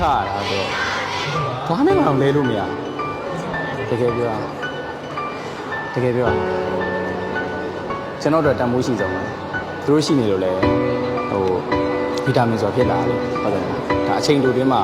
ထားရတာဆိုတော့ဘာနဲ့မှလဲလို့မရတကယ်ပြောတကယ်ပြောကျွန်တော်တို့တန်မိုးရှိဆုံးတယ်သူတို့ရှိနေလို့လဲဟိုဗီတာမင်ဆိုတာဖြစ်လာတယ်ဟုတ်တယ်ဒါအချိန်တိုတွင်းမှာ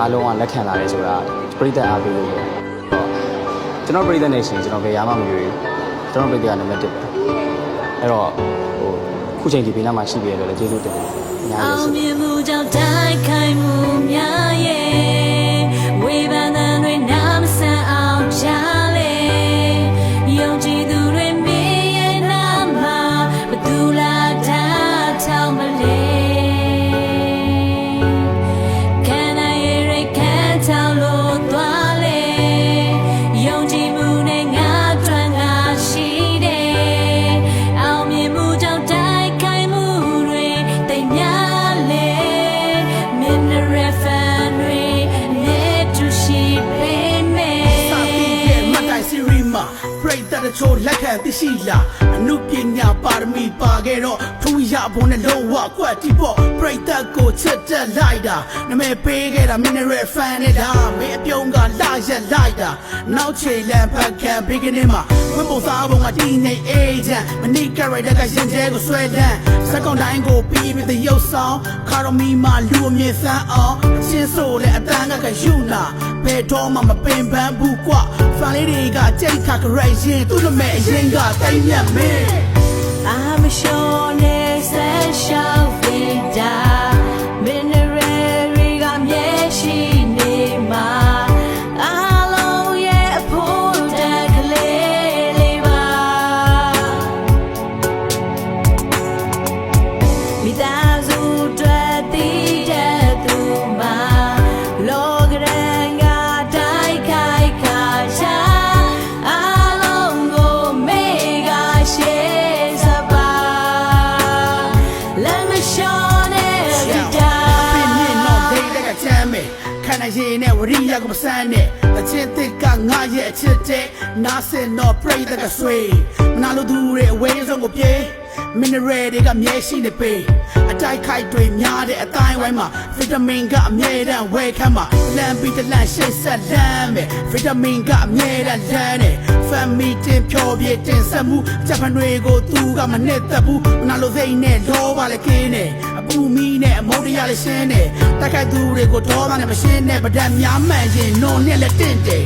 အားလုံးကလက်ခံလာတယ်ဆိုတာပြိတ္တအားပေးလို့ပေါ့ကျွန်တော်ပြိတ္တနဲ့ရှင်ကျွန်တော်ဘယ်ရမှမရွေးကျွန်တော်ပြိတ္တကနံပါတ်1ပဲအဲ့တော့ဟိုခုချိန်ဒီဘေးနားမှာရှိပြီလို့လည်းကျေးဇူးတင်ပါတယ်အများအောကြီးင်ဆုမြင်မှုကြောင့်တိုက်ခိုက်မှုများ စီ ရီမှာပရိသတ်တချို့လက်ခံသိရှိလာအနုပညာပါရမီပါခဲ့တော့ထူရဘုံနဲ့လုံးဝကွက်တီပေါ့ပရိသတ်ကိုချစ်တက်လိုက်တာနမဲပေးခဲ့တာ mineral fan နဲ့ဒါမင်းအပြုံးကလာရက်လိုက်တာနောက်ချေလန်ဖက်ခံ beginning မှာဝင်းပုံစားဘုံကတီနေ agent မနီကရိုက်တာကရင်ကျဲကိုဆွဲလန်းစက်ကွန်တိုင်းကိုပြီးပြီးတဲ့ရုပ်ဆောင်ခါရမီမှာလူအမြင့်စမ်းအောင်အချင်းဆိုလေအတန်းကကယူလာဘယ်တော့မှမပင်ပန်းဘူးကွာဖန်လေးတွေကကြိတ်ခါကြရိုက်ရင်သူ့နမဲအရင်ကတိုင်းမြတ်မင်း I'm sure next shall fade ခန္ဓာရည်နဲ့ဝရိယကမဆန်းနဲ့အချင်းသစ်ကငါရဲ့အချစ်တဲ့နားစင်တော့ပြိတက်ကဆွေမနာလို့သူတွေအဝေးဆုံးကိုပြေး mineral တွေကမြဲရှိနေပေအ တိုက်ခိုက်တွေများတဲ့အတိုင်းဝိုင်းမှာဗီတာမင်ကအမြဲတမ်းဝယ်ခမ်းမှာလမ်းပြီးတလန့်ရှိတ်ဆက်လမ်းမယ်ဗီတာမင်ကအမြဲတမ်းလမ်းတယ် family တင်ဖြောပြတင်ဆက်မှုဂျပန်တွေကိုသူကမနဲ့သက်ဘူးမနာလို့စိတ်နဲ့လောပါလေကင်းနေအပူမီနဲ့အမုန်းတရားလည်းရှင်းတယ်တိုက်ခိုက်သူတွေကိုဒေါသနဲ့မရှင်းနဲ့ဗဒတ်များမှန်ရင်နုံနဲ့လည်းတင့်တယ်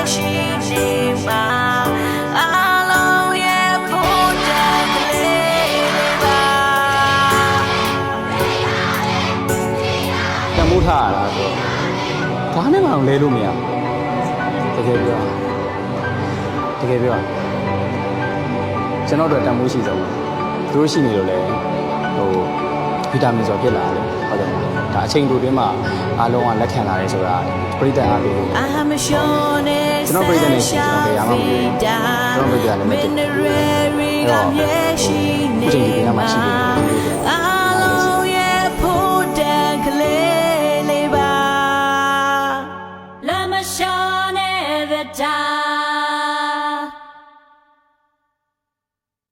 မျက်ရှိနေမှာအလုံးရဲ့ဖို့တဲ့ကလေးလေးပါတန်မိုးထားရတာဆိုတော့ဘာနဲ့မှလဲလို့မရတကယ်ပြောတကယ်ပြောကျွန်တော်တို့တန်မိုးရှိဆုံးတယ်သူတို့ရှိနေလို့လဲဟိုဗီတာမင်ဆိုတာဖြစ်လာတယ်ဟုတ်တယ်ဒါအချိန်တိုတွင်းမှာ အားလုံးကလက်ခံလာတယ်ဆိုတာပြိတ္တအားပေးလို့ I'm sure နဲ့ကျွန်တော်ပြည်သက်နေရှိကျွန်တော်ဘယ်ရမှမပြောဘူးကျွန်တော်ပြည်သက်လည်းမသိဘူး mineral ကမျက်ရှိနေအခုချိန်ဒီနေ့မှရှိနေတယ်